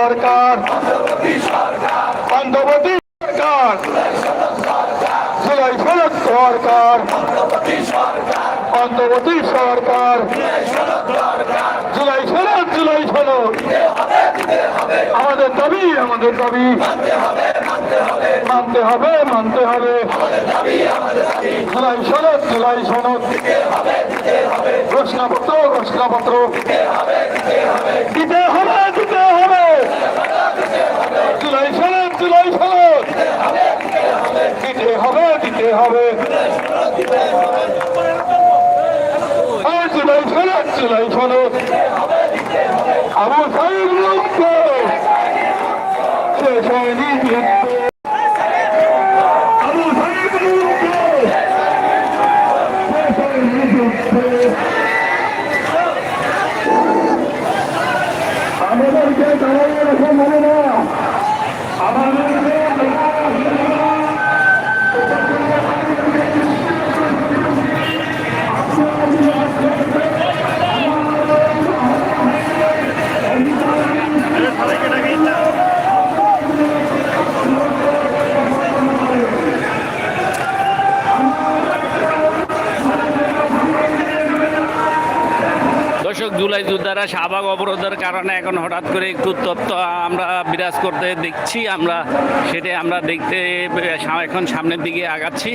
সরকার। অন্তর্বর্তী সরকার। জুলাই সনদ সরকার। অন্তর্বর্তী সরকার। জুলাই সনদ জুলাই সনদ আমাদের দাবি আমাদের দাবি। মানতে হবে মানতে হবে। জুলাই সনদ জুলাই সনদ ঘোষণাপত্র ঘোষণাপত্র দিতে হবে দিতে হবে জুলাই সনদ জুলাই সনদ দিতে হবে দিতে হবে? জুলাই সনদ জুলাই সনদ আবু সাইদ মুক্ত শেষ আমাদেরকে দাঁড়িয়ে রেখে মানে না আমাদেরকে দর্শক, জুলাই যোদ্ধারা শাহবাগ অবরোধের কারণে এখন হঠাৎ করে একটু তত্ত্ব আমরা বিরাজ করতে দেখছি, আমরা সেটাই আমরা দেখতে, এখন সামনের দিকে আগাচ্ছি।